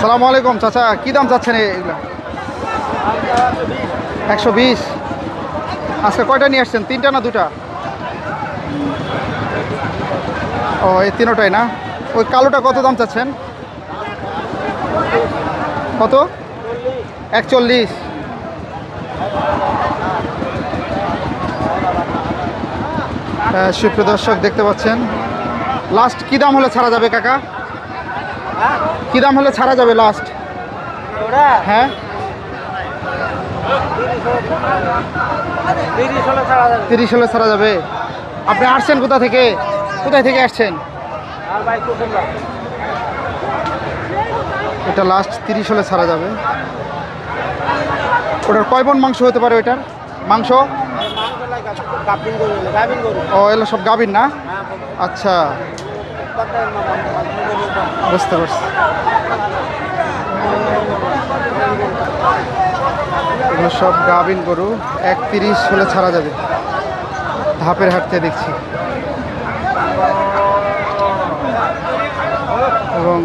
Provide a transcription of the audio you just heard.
সালামু আলাইকুম, চাচা। কি দাম চাচ্ছেন এগুলা একশো বিশ। আজকে কয়টা নিয়ে আসছেন? তিনটা না দুটা? ও, এই তিনোটাই না? ওই কালোটা কত দাম চাচ্ছেন? কত? একচল্লিশ। সুপ্রিয় দর্শক, দেখতে পাচ্ছেন। লাস্ট কি দাম হলে ছাড়া যাবে, কাকা? কি দাম হলে ছাড়া যাবে লাস্ট হ্যাঁ? তিরিশ হলে ছাড়া যাবে। আপনি আসছেন কোথা থেকে? কোথায় থেকে আসছেন? এটা লাস্ট তিরিশ হলে ছাড়া যাবে। ওটার কয় মন মাংস হতে পারে ওইটার? মাংস? ও এগুলো সব গাবিন না? হ্যাঁ আচ্ছা। বুঝতে পারছি। সব গাবিন গরু এক তিরিশ হলে ছাড়া যাবে। ধাপের হাঁটতে দেখছি। এবং